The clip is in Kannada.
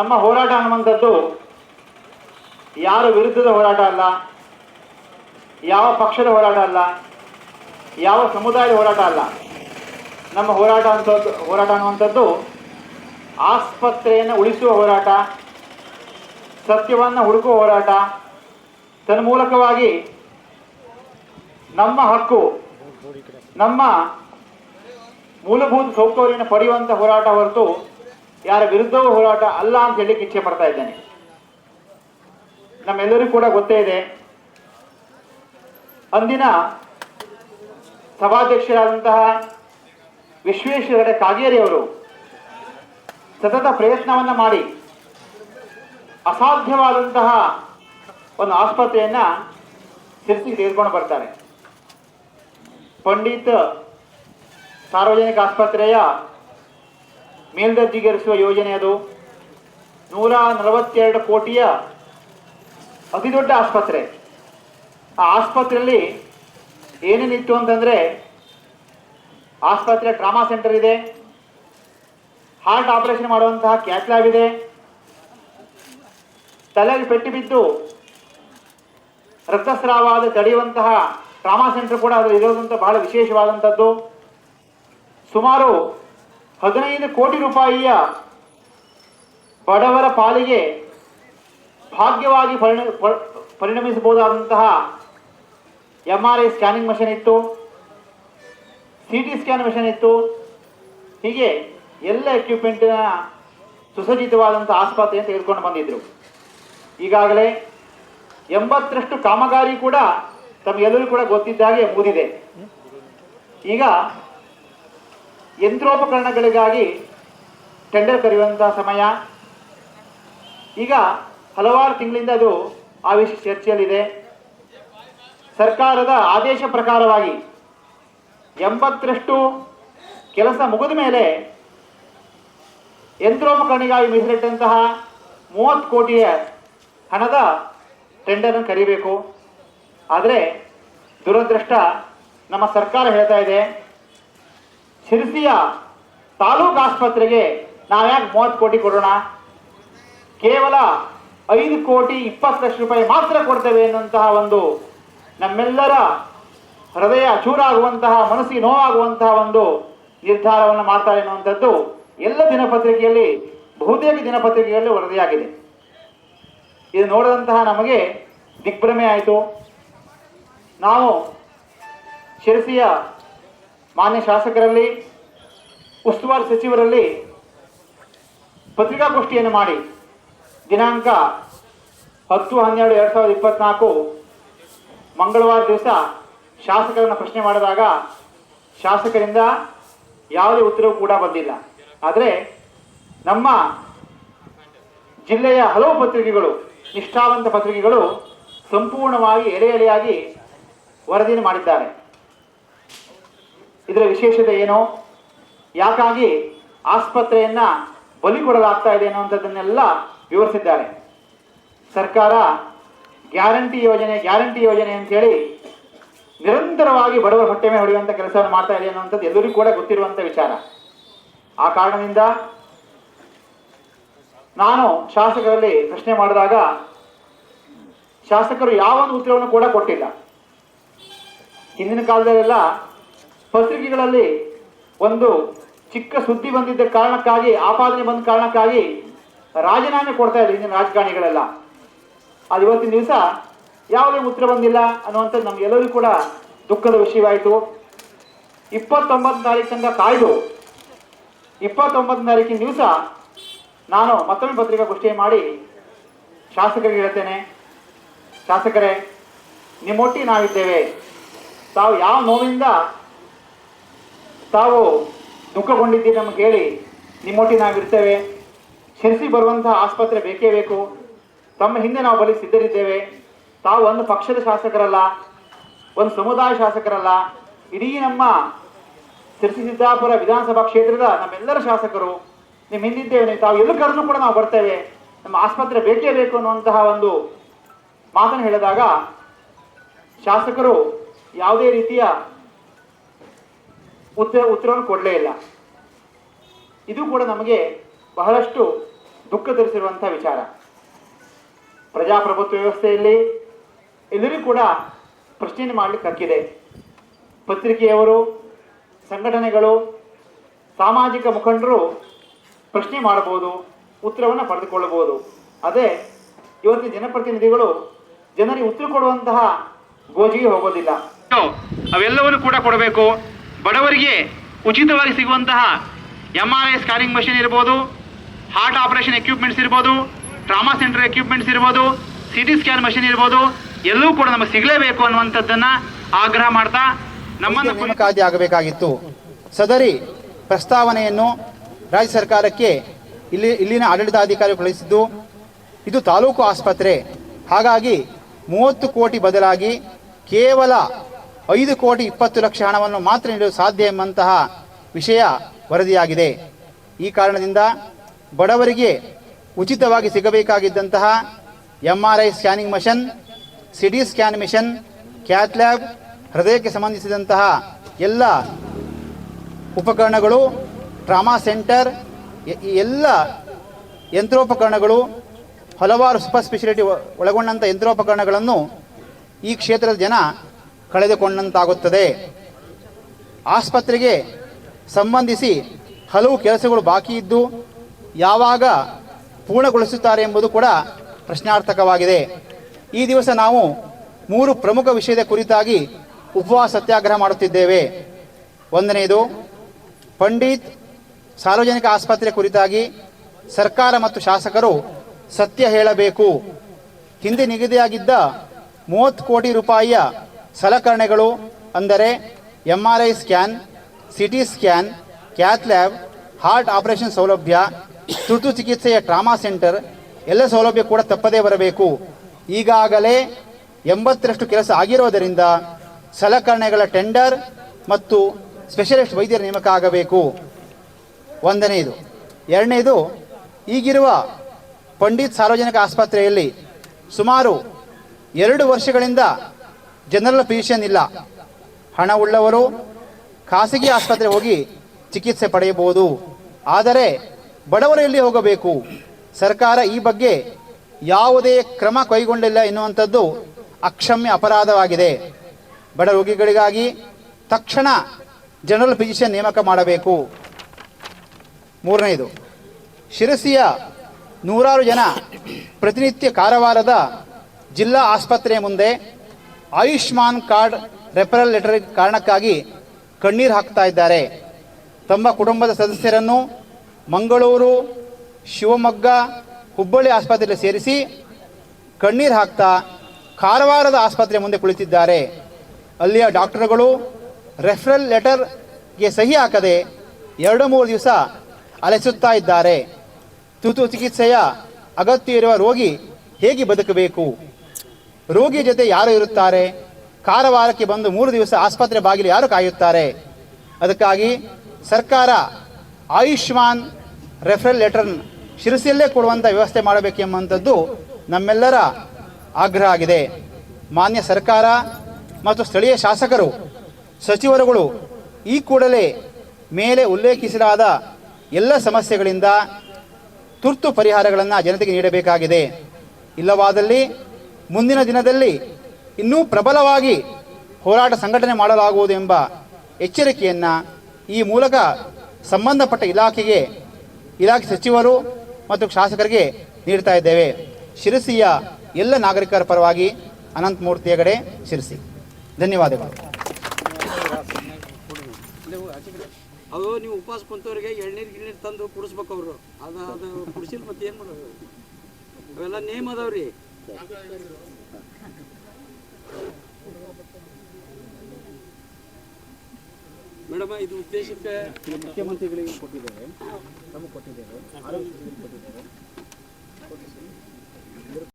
ನಮ್ಮ ಹೋರಾಟ ಅನ್ನುವಂಥದ್ದು ಯಾರ ವಿರುದ್ಧದ ಹೋರಾಟ ಅಲ್ಲ, ಯಾವ ಪಕ್ಷದ ಹೋರಾಟ ಅಲ್ಲ, ಯಾವ ಸಮುದಾಯದ ಹೋರಾಟ ಅಲ್ಲ. ನಮ್ಮ ಹೋರಾಟ ಅಂತದ್ದು ಹೋರಾಟ ಅನ್ನುವಂಥದ್ದು ಆಸ್ಪತ್ರೆಯನ್ನು ಉಳಿಸುವ ಹೋರಾಟ, ಸತ್ಯವನ್ನು ಹುಡುಕುವ ಹೋರಾಟ, ತನ್ಮೂಲಕವಾಗಿ ನಮ್ಮ ಹಕ್ಕು, ನಮ್ಮ ಮೂಲಭೂತ ಸೌಕರ್ಯವನ್ನು ಪಡೆಯುವಂಥ ಹೋರಾಟ ಹೊರತು ಯಾರ ವಿರುದ್ಧವೂ ಹೋರಾಟ ಅಲ್ಲ ಅಂತ ಹೇಳಿಕ್ಕೆ ಇಚ್ಛೆ ಪಡ್ತಾ ಇದ್ದೇನೆ. ನಮ್ಮೆಲ್ಲರಿಗೂ ಕೂಡ ಗೊತ್ತೇ ಇದೆ. ಅಂದಿನ ಸಭಾಧ್ಯಕ್ಷರಾದಂತಹ ವಿಶ್ವೇಶ್ವರ ಕಾಗೇರಿ ಅವರು ಸತತ ಪ್ರಯತ್ನವನ್ನ ಮಾಡಿ ಅಸಾಧ್ಯವಾದಂತಹ ಒಂದು ಆಸ್ಪತ್ರೆಯನ್ನ ಸಿರ್ಸಿಗೆ ತೆಗೆದುಕೊಂಡು ಬರ್ತಾರೆ. ಪಂಡಿತ್ ಸಾರ್ವಜನಿಕ ಆಸ್ಪತ್ರೆಯ ಮೇಲ್ದರ್ಜೆಗೇರಿಸುವ ಯೋಜನೆ ಅದು. ನೂರ ನಲವತ್ತೆರಡು ಕೋಟಿಯ ಅತಿದೊಡ್ಡ ಆಸ್ಪತ್ರೆ. ಆ ಆಸ್ಪತ್ರೆಯಲ್ಲಿ ಏನೇನಿತ್ತು ಅಂತಂದರೆ ಆಸ್ಪತ್ರೆ ಟ್ರಾಮಾ ಸೆಂಟರ್ ಇದೆ. ಹಾರ್ಟ್ ಆಪರೇಷನ್ ಮಾಡುವಂತಹ ಕ್ಯಾತ್ ಇದೆ. ತಲೆಗೆ ಪೆಟ್ಟು ಬಿದ್ದು ರಕ್ತಸ್ರಾವ ಅದು ತಡೆಯುವಂತಹ ಟ್ರಾಮಾ ಸೆಂಟರ್ ಕೂಡ ಅದು ಇರೋದಂತ ಬಹಳ ವಿಶೇಷವಾದಂಥದ್ದು ಸುಮಾರು ಹದಿನೈದು ಕೋಟಿ ರೂಪಾಯಿಯ ಬಡವರ ಪಾಲಿಗೆ ಭಾಗ್ಯವಾಗಿ ಪರಿಣ ಪರಿಣಮಿಸಬಹುದಾದಂತಹ M R I scanning machine ಇತ್ತು ಸಿ ಟಿ ಸ್ಕ್ಯಾನ್ ಮಷಿನ್ ಇತ್ತು. ಹೀಗೆ ಎಲ್ಲ ಎಕ್ವಿಪ್ಮೆಂಟ್ನ ಸುಸಜ್ಜಿತವಾದಂಥ ಆಸ್ಪತ್ರೆಯನ್ನು ತೆಗೆದುಕೊಂಡು ಬಂದಿದ್ದರು ಈಗಾಗಲೇ ಎಂಬತ್ತರಷ್ಟು ಕಾಮಗಾರಿ ಕೂಡ ತಮಗೆಲ್ಲರೂ ಕೂಡ ಗೊತ್ತಿದ್ದಾಗೆ ಮುಗಿದಿದೆ. ಈಗ ಯಂತ್ರೋಪಕರಣಗಳಿಗಾಗಿ ಟೆಂಡರ್ ಕರೆಯುವಂತಹ ಸಮಯ. ಈಗ ಹಲವಾರು ತಿಂಗಳಿಂದ ಅದು ಆ ವಿಷಯ ಚರ್ಚೆಯಲ್ಲಿದೆ. ಸರ್ಕಾರದ ಆದೇಶ ಪ್ರಕಾರವಾಗಿ ಎಂಬತ್ತರಷ್ಟು ಕೆಲಸ ಮುಗಿದ ಮೇಲೆ ಯಂತ್ರೋಪಕರಣಿಗಾಗಿ ಮೀಸಲಿಟ್ಟಂತಹ ಮೂವತ್ತು ಕೋಟಿಯ ಹಣದ ಟೆಂಡರನ್ನು ಕರಿಬೇಕು. ಆದರೆ ದುರದೃಷ್ಟ ನಮ್ಮ ಸರ್ಕಾರ ಹೇಳ್ತಾ ಇದೆ. ಶಿರಸಿಯ ತಾಲೂಕು ಆಸ್ಪತ್ರೆಗೆ ನಾವ್ಯಾಕೆ ಮೂವತ್ತು ಕೋಟಿ ಕೊಡೋಣ? ಕೇವಲ ಐದು ಕೋಟಿ ಇಪ್ಪತ್ತು ಲಕ್ಷ ರೂಪಾಯಿ ಮಾತ್ರ ಕೊಡ್ತೇವೆ ಎನ್ನುವಂತಹ ಒಂದು ನಮ್ಮೆಲ್ಲರ ಹೃದಯ ಚೂರಾಗುವಂತಹ ಮನಸ್ಸಿಗೆ ನೋವಾಗುವಂತಹ ಒಂದು ನಿರ್ಧಾರವನ್ನು ಮಾಡ್ತಾರೆ ಎನ್ನುವಂಥದ್ದು ಎಲ್ಲ ದಿನಪತ್ರಿಕೆಯಲ್ಲಿ, ಬಹುತೇಕ ದಿನಪತ್ರಿಕೆಯಲ್ಲಿ ವರದಿಯಾಗಿದೆ. ಇದು ನೋಡಿದಂತಹ ನಮಗೆ ದಿಗ್ಭ್ರಮೆ ಆಯಿತು. ನಾವು ಶಿರಸಿಯ ಮಾನ್ಯ ಶಾಸಕರಲ್ಲಿ, ಉಸ್ತುವಾರಿ ಸಚಿವರಲ್ಲಿ ಪತ್ರಿಕಾಗೋಷ್ಠಿಯನ್ನು ಮಾಡಿ, ದಿನಾಂಕ ಹತ್ತು ಹನ್ನೆರಡು ಎರಡು ಸಾವಿರದ ಇಪ್ಪತ್ನಾಲ್ಕು ಮಂಗಳವಾರ ದಿವಸ ಶಾಸಕರನ್ನು ಪ್ರಶ್ನೆ ಮಾಡಿದಾಗ ಶಾಸಕರಿಂದ ಯಾವುದೇ ಉತ್ತರವೂ ಕೂಡ ಬಂದಿಲ್ಲ. ಆದರೆ ನಮ್ಮ ಜಿಲ್ಲೆಯ ಹಲವು ಪತ್ರಿಕೆಗಳು, ನಿಷ್ಠಾವಂತ ಪತ್ರಿಕೆಗಳು ಸಂಪೂರ್ಣವಾಗಿ ಎಳೆ ಎಳೆಯಾಗಿ ವರದಿಯನ್ನು ಮಾಡಿದ್ದಾರೆ. ಇದರ ವಿಶೇಷತೆ ಏನು? ಯಾಕಾಗಿ ಆಸ್ಪತ್ರೆಯನ್ನ ಬಲಿ ಕೊಡಲಾಗ್ತಾ ಇದೆ ಅನ್ನುವಂಥದ್ದನ್ನೆಲ್ಲ ವಿವರಿಸಿದ್ದಾರೆ. ಸರ್ಕಾರ ಗ್ಯಾರಂಟಿ ಯೋಜನೆ ಗ್ಯಾರಂಟಿ ಯೋಜನೆ ಅಂತೇಳಿ ನಿರಂತರವಾಗಿ ಬಡವರ ಹೊಟ್ಟೆ ಮೇಲೆ ಹೊಡೆಯುವಂಥ ಕೆಲಸವನ್ನು ಮಾಡ್ತಾ ಇದೆ ಅನ್ನುವಂಥದ್ದು ಎಲ್ಲರಿಗೂ ಕೂಡ ಗೊತ್ತಿರುವಂಥ ವಿಚಾರ. ಆ ಕಾರಣದಿಂದ ನಾನು ಶಾಸಕರಲ್ಲಿ ಪ್ರಶ್ನೆ ಮಾಡಿದಾಗ ಶಾಸಕರು ಯಾವ ಒಂದು ಉತ್ತರವನ್ನು ಕೂಡ ಕೊಟ್ಟಿಲ್ಲ. ಹಿಂದಿನ ಕಾಲದಲ್ಲೆಲ್ಲ ಪತ್ರಿಕೆಗಳಲ್ಲಿ ಒಂದು ಚಿಕ್ಕ ಸುದ್ದಿ ಬಂದಿದ್ದ ಕಾರಣಕ್ಕಾಗಿ, ಆಪಾದನೆ ಬಂದ ಕಾರಣಕ್ಕಾಗಿ ರಾಜೀನಾಮೆ ಕೊಡ್ತಾ ಇದ್ರು ಹಿಂದಿನ ರಾಜಕಾರಣಿಗಳೆಲ್ಲ. ಅದು ಇವತ್ತಿನ ದಿವಸ ಯಾವುದೇ ಉತ್ತರ ಬಂದಿಲ್ಲ ಅನ್ನುವಂಥದ್ದು ನಮಗೆಲ್ಲರಿಗೂ ಕೂಡ ದುಃಖದ ವಿಷಯವಾಯಿತು. ಇಪ್ಪತ್ತೊಂಬತ್ತು ತಾರೀಕು ತನಕ ಕಾಯ್ದು ಇಪ್ಪತ್ತೊಂಬತ್ತು ತಾರೀಕಿನ ದಿವಸ ನಾನು ಮತ್ತೊಮ್ಮೆ ಪತ್ರಿಕಾಗೋಷ್ಠಿ ಮಾಡಿ ಶಾಸಕರಿಗೆ ಹೇಳ್ತೇನೆ. ಶಾಸಕರೇ ನಿಮ್ಮೊಟ್ಟಿ ನಾವಿದ್ದೇವೆ. ತಾವು ಯಾವ ನೋವಿಂದ ತಾವು ದುಃಖಗೊಂಡಿದ್ದೀರಿ ನಮಗೆ ಹೇಳಿ ನಿಮ್ಮೊಟ್ಟಿ ನಾವಿರ್ತೇವೆ. ಶಿರಸಿ ಬರುವಂತಹ ಆಸ್ಪತ್ರೆ ಬೇಕೇ ಬೇಕು. ತಮ್ಮ ಹಿಂದೆ ನಾವು ಬಲಿ ಸಿದ್ಧರಿದ್ದೇವೆ. ತಾವು ಒಂದು ಪಕ್ಷದ ಶಾಸಕರಲ್ಲ, ಒಂದು ಸಮುದಾಯ ಶಾಸಕರಲ್ಲ. ಇಡೀ ನಮ್ಮ ಶಿರಸಿ ಸಿದ್ದಾಪುರ ವಿಧಾನಸಭಾ ಕ್ಷೇತ್ರದ ನಮ್ಮೆಲ್ಲರ ಶಾಸಕರು ನಿಮ್ಮ ಹಿಂದಿದ್ದೇವೆ. ತಾವು ಎಲ್ಲ ಕರೆದು ಕೂಡ ನಾವು ಬರ್ತೇವೆ. ನಮ್ಮ ಆಸ್ಪತ್ರೆ ಬೇಕೇ ಬೇಕು ಅನ್ನುವಂತಹ ಒಂದು ಮಾತನ್ನು ಹೇಳಿದಾಗ ಶಾಸಕರು ಯಾವುದೇ ರೀತಿಯ ಉತ್ತರ ಉತ್ತರವನ್ನು ಕೊಡಲೇ ಇಲ್ಲ. ಇದು ಕೂಡ ನಮಗೆ ಬಹಳಷ್ಟು ದುಃಖ ತರಿಸಿರುವಂಥ ವಿಚಾರ. ಪ್ರಜಾಪ್ರಭುತ್ವ ವ್ಯವಸ್ಥೆಯಲ್ಲಿ ಎಲ್ಲರಿಗೂ ಕೂಡ ಪ್ರಶ್ನೆ ಮಾಡಲಿಕ್ಕೆ ಹಕ್ಕಿದೆ. ಪತ್ರಿಕೆಯವರು, ಸಂಘಟನೆಗಳು, ಸಾಮಾಜಿಕ ಮುಖಂಡರು ಪ್ರಶ್ನೆ ಮಾಡಬಹುದು, ಉತ್ತರವನ್ನು ಪಡೆದುಕೊಳ್ಳಬಹುದು. ಅದೇ ಇವತ್ತಿನ ಜನಪ್ರತಿನಿಧಿಗಳು ಜನರಿಗೆ ಉತ್ತರ ಕೊಡುವಂತಹ ಗೋಜಿಗೆ ಹೋಗೋದಿಲ್ಲ. ಅವೆಲ್ಲವನ್ನು ಕೂಡ ಕೊಡಬೇಕು. ಬಡವರಿಗೆ ಉಚಿತವಾಗಿ ಸಿಗುವಂತಹ M R I scanning machine ಇರ್ಬೋದು ಹಾರ್ಟ್ ಆಪರೇಷನ್ ಎಕ್ವಿಪ್ಮೆಂಟ್ಸ್ ಇರ್ಬೋದು ಟ್ರಾಮಾ ಸೆಂಟರ್ ಎಕ್ವಿಪ್ಮೆಂಟ್ಸ್ ಇರ್ಬೋದು ಸಿ ಟಿ ಸ್ಕ್ಯಾನ್ ಮಷಿನ್ ಇರ್ಬೋದು ಎಲ್ಲವೂ ಕೂಡ ನಮಗೆ ಸಿಗಲೇಬೇಕು ಅನ್ನುವಂಥದ್ದನ್ನು ಆಗ್ರಹ ಮಾಡ್ತಾ ನಮ್ಮನ್ನು ನೇಮಕಾತಿ ಆಗಬೇಕಾಗಿತ್ತು. ಸದರಿ ಪ್ರಸ್ತಾವನೆಯನ್ನು ರಾಜ್ಯ ಸರ್ಕಾರಕ್ಕೆ ಇಲ್ಲಿ ಇಲ್ಲಿನ ಆಡಳಿತಾಧಿಕಾರಿ ಕಳುಹಿಸಿದ್ದು, ಇದು ತಾಲೂಕು ಆಸ್ಪತ್ರೆ. ಹಾಗಾಗಿ ಮೂವತ್ತು ಕೋಟಿ ಬದಲಾಗಿ ಕೇವಲ ಐದು ಕೋಟಿ ಇಪ್ಪತ್ತು ಲಕ್ಷ ಹಣವನ್ನು ಮಾತ್ರ ನೀಡಲು ಸಾಧ್ಯ ಎಂಬಂತಹ ವಿಷಯ ವರದಿಯಾಗಿದೆ. ಈ ಕಾರಣದಿಂದ ಬಡವರಿಗೆ ಉಚಿತವಾಗಿ ಸಿಗಬೇಕಾಗಿದ್ದಂತಹ M R I scanning machine, C T scan machine cath lab ಹೃದಯಕ್ಕೆ ಸಂಬಂಧಿಸಿದಂತಹ ಎಲ್ಲ ಉಪಕರಣಗಳು, ಟ್ರಾಮಾ ಸೆಂಟರ್ ಎಲ್ಲ ಯಂತ್ರೋಪಕರಣಗಳು, ಹಲವಾರು ಸೂಪರ್ ಸ್ಪೆಷಾಲಿಟಿ ಒಳಗೊಂಡಂಥ ಯಂತ್ರೋಪಕರಣಗಳನ್ನು ಈ ಕ್ಷೇತ್ರದ ಜನ ಕಳೆದುಕೊಂಡಂತಾಗುತ್ತದೆ. ಆಸ್ಪತ್ರೆಗೆ ಸಂಬಂಧಿಸಿ ಹಲವು ಕೆಲಸಗಳು ಬಾಕಿ ಇದ್ದು, ಯಾವಾಗ ಪೂರ್ಣಗೊಳಿಸುತ್ತಾರೆ ಎಂಬುದು ಕೂಡ ಪ್ರಶ್ನಾರ್ಥಕವಾಗಿದೆ. ಈ ದಿವಸ ನಾವು ಮೂರು ಪ್ರಮುಖ ವಿಷಯದ ಕುರಿತಾಗಿ ಉಪವಾಸ ಸತ್ಯಾಗ್ರಹ ಮಾಡುತ್ತಿದ್ದೇವೆ. ಒಂದನೆಯದು, ಪಂಡಿತ್ ಸಾರ್ವಜನಿಕ ಆಸ್ಪತ್ರೆ ಕುರಿತಾಗಿ ಸರ್ಕಾರ ಮತ್ತು ಶಾಸಕರು ಸತ್ಯ ಹೇಳಬೇಕು. ಹಿಂದೆ ನಿಗದಿಯಾಗಿದ್ದ ಮೂವತ್ತು ಕೋಟಿ ರೂಪಾಯಿಯ ಸಲಕರಣೆಗಳು ಅಂದರೆ M R I scan C T scan cath lab heart operation ಸೌಲಭ್ಯ, ತುರ್ತು ಚಿಕಿತ್ಸೆಯ ಟ್ರಾಮಾ ಸೆಂಟರ್ ಎಲ್ಲ ಸೌಲಭ್ಯ ಕೂಡ ತಪ್ಪದೇ ಬರಬೇಕು. ಈಗಾಗಲೇ ಎಂಬತ್ತರಷ್ಟು ಕೆಲಸ ಆಗಿರೋದರಿಂದ ಸಲಕರಣೆಗಳ ಟೆಂಡರ್ ಮತ್ತು ಸ್ಪೆಷಲಿಸ್ಟ್ ವೈದ್ಯರ ನೇಮಕ ಆಗಬೇಕು. ಒಂದನೆಯದು. ಎರಡನೇದು ಈಗಿರುವ ಪಂಡಿತ್ ಸಾರ್ವಜನಿಕ ಆಸ್ಪತ್ರೆಯಲ್ಲಿ ಸುಮಾರು ಎರಡು ವರ್ಷಗಳಿಂದ ಜನರಲ್ ಫಿಸಿಷಿಯನ್ ಇಲ್ಲ. ಹಣವುಳ್ಳವರು ಖಾಸಗಿ ಆಸ್ಪತ್ರೆ ಹೋಗಿ ಚಿಕಿತ್ಸೆ ಪಡೆಯಬಹುದು. ಆದರೆ ಬಡವರು ಎಲ್ಲಿ ಹೋಗಬೇಕು? ಸರ್ಕಾರ ಈ ಬಗ್ಗೆ ಯಾವುದೇ ಕ್ರಮ ಕೈಗೊಂಡಿಲ್ಲ ಎನ್ನುವಂಥದ್ದು ಅಕ್ಷಮ್ಯ ಅಪರಾಧವಾಗಿದೆ. ಬಡ ರೋಗಿಗಳಿಗಾಗಿ ತಕ್ಷಣ ಜನರಲ್ ಫಿಸಿಷಿಯನ್ ನೇಮಕ ಮಾಡಬೇಕು. ಮೂರನೆಯದು ಶಿರಸಿಯ ನೂರಾರು ಜನ ಪ್ರತಿನಿತ್ಯ ಕಾರವಾರದ ಜಿಲ್ಲಾ ಆಸ್ಪತ್ರೆಯ ಮುಂದೆ ಆಯುಷ್ಮಾನ್ ಕಾರ್ಡ್ ರೆಫರಲ್ ಲೆಟರ್ ಕಾರಣಕ್ಕಾಗಿ ಕಣ್ಣೀರು ಹಾಕ್ತಾ ಇದ್ದಾರೆ. ತಮ್ಮ ಕುಟುಂಬದ ಸದಸ್ಯರನ್ನು ಮಂಗಳೂರು, ಶಿವಮೊಗ್ಗ, ಹುಬ್ಬಳ್ಳಿ ಆಸ್ಪತ್ರೆಯಲ್ಲಿ ಸೇರಿಸಿ ಕಣ್ಣೀರು ಹಾಕ್ತಾ ಕಾರವಾರದ ಆಸ್ಪತ್ರೆ ಮುಂದೆ ಕುಳಿತಿದ್ದಾರೆ. ಅಲ್ಲಿಯ ಡಾಕ್ಟರ್ಗಳು ರೆಫರಲ್ ಲೆಟರ್ಗೆ ಸಹಿ ಹಾಕದೆ ಎರಡು ಮೂರು ದಿವಸ ಅಲೆಸುತ್ತಾ ಇದ್ದಾರೆ. ತುತು ಚಿಕಿತ್ಸೆಯ ಅಗತ್ಯ ಇರುವ ರೋಗಿ ಹೇಗೆ ಬದುಕಬೇಕು? ರೋಗಿ ಜೊತೆ ಯಾರು ಇರುತ್ತಾರೆ? ಕಾರವಾರಕ್ಕೆ ಬಂದು ಮೂರು ದಿವಸ ಆಸ್ಪತ್ರೆ ಬಾಗಿಲು ಯಾರು ಕಾಯುತ್ತಾರೆ? ಅದಕ್ಕಾಗಿ ಸರ್ಕಾರ ಆಯುಷ್ಮಾನ್ ರೆಫರಲ್ ಲೆಟರ್ ಶಿರಸಿಯಲ್ಲೇ ಕೊಡುವಂಥ ವ್ಯವಸ್ಥೆ ಮಾಡಬೇಕೆಂಬಂಥದ್ದು ನಮ್ಮೆಲ್ಲರ ಆಗ್ರಹ ಆಗಿದೆ. ಮಾನ್ಯ ಸರ್ಕಾರ ಮತ್ತು ಸ್ಥಳೀಯ ಶಾಸಕರು, ಸಚಿವರುಗಳು ಈ ಕೂಡಲೇ ಮೇಲೆ ಉಲ್ಲೇಖಿಸಲಾದ ಎಲ್ಲ ಸಮಸ್ಯೆಗಳಿಂದ ತುರ್ತು ಪರಿಹಾರಗಳನ್ನು ಜನತೆಗೆ ನೀಡಬೇಕಾಗಿದೆ. ಇಲ್ಲವಾದಲ್ಲಿ ಮುಂದಿನ ದಿನದಲ್ಲಿ ಇನ್ನೂ ಪ್ರಬಲವಾಗಿ ಹೋರಾಟ ಸಂಘಟನೆ ಮಾಡಲಾಗುವುದು ಎಂಬ ಎಚ್ಚರಿಕೆಯನ್ನು ಈ ಮೂಲಕ ಸಂಬಂಧಪಟ್ಟ ಇಲಾಖೆಗೆ, ಇಲಾಖೆ ಸಚಿವರು ಮತ್ತು ಶಾಸಕರಿಗೆ ನೀಡ್ತಾ ಇದ್ದೇವೆ. ಶಿರಸಿಯ ಎಲ್ಲ ನಾಗರಿಕರ ಪರವಾಗಿ ಅನಂತಮೂರ್ತಿ ಹೆಗಡೆ, ಶಿರಸಿ. ಧನ್ಯವಾದಗಳು. ಅದು ನೀವು ಉಪವಾಸ ಕುಂತವ್ರಿಗೆ ಎಳ್ನೀರು ಗಿಳ್ನೀರು ತಂದು ಕುಡಿಸ್ಬೇಕು ಅವರು. ಅದು ಅದು ಕುಡಿಸಿಲ್ ಮತ್ತೆ ಏನು ಮಾಡೋದು? ಅವೆಲ್ಲ ನೇಮ್ ಅದಾವ್ರಿ. ಮೇಡಮ್ ಇದು ಉದ್ದೇಶಕ್ಕೆ ಮುಖ್ಯಮಂತ್ರಿಗಳಿಗೆ ಕೊಟ್ಟಿದ್ದೇವೆ ನಮಗೆ ಕೊಟ್ಟಿದ್ದೇವೆ ಆರೋಗ್ಯ ಕೊಟ್ಟಿದ್ದೇವೆ